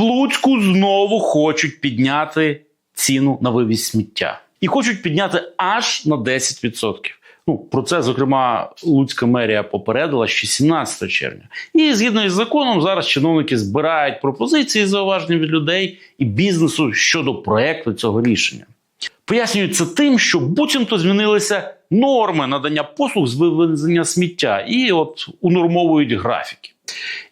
В Луцьку знову хочуть підняти ціну на вивіз сміття. І хочуть підняти аж на 10%. Ну, про це, зокрема, Луцька мерія попередила ще 17 червня. І згідно із законом, зараз чиновники збирають пропозиції зауваження від людей і бізнесу щодо проекту цього рішення. Пояснюють це тим, що буцімто змінилися норми надання послуг з вивезення сміття, і от унормовують графіки.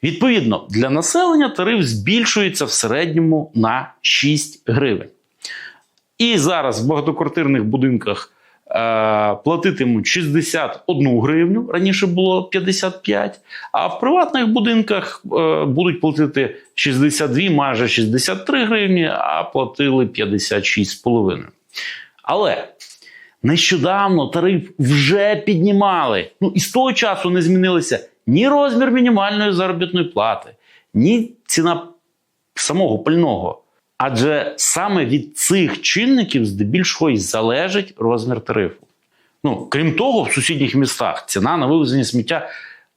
Відповідно, для населення тариф збільшується в середньому на 6 гривень. І зараз в багатоквартирних будинках е, платитимуть 61 гривню, раніше було 55, а в приватних будинках е, будуть платити 62, майже 63 гривні, а платили 56,5. Але нещодавно тариф вже піднімали. Ну і з того часу не змінилися ні розмір мінімальної заробітної плати, ні ціна самого пального. Адже саме від цих чинників здебільшого й залежить розмір тарифу. Ну, крім того, в сусідніх містах ціна на вивезення сміття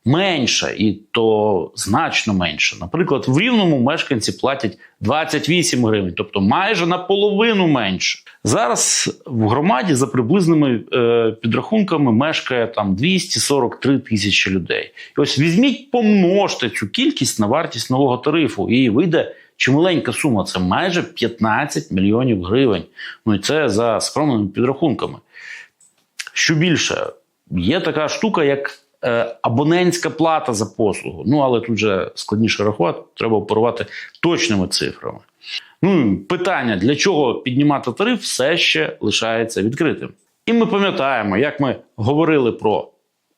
менша, і то значно менша. Наприклад, в рівному мешканці платять 28 гривень, тобто майже наполовину менше. Зараз в громаді за приблизними е, підрахунками мешкає там 243 тисячі людей. І ось візьміть, помножте цю кількість на вартість нового тарифу, і вийде чималенька сума. Це майже 15 мільйонів гривень. Ну і це за скромними підрахунками. Що більше, є така штука, як абонентська плата за послугу. Ну, але тут же складніше рахувати, треба оперувати точними цифрами. Ну, питання, для чого піднімати тариф, все ще лишається відкритим. І ми пам'ятаємо, як ми говорили про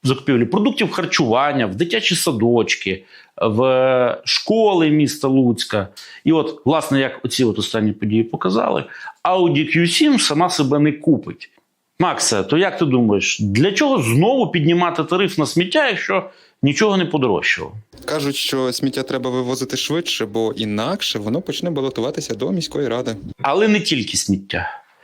закупівлі продуктів харчування, в дитячі садочки, в школи міста Луцька. І от, власне, як оці от останні події показали, Audi Q7 сама себе не купить. Максе, то як ти думаєш, для чого знову піднімати тариф на сміття, якщо нічого не подорожчало? Кажуть, що сміття треба вивозити швидше, бо інакше воно почне балотуватися до міської ради. Але не тільки сміття.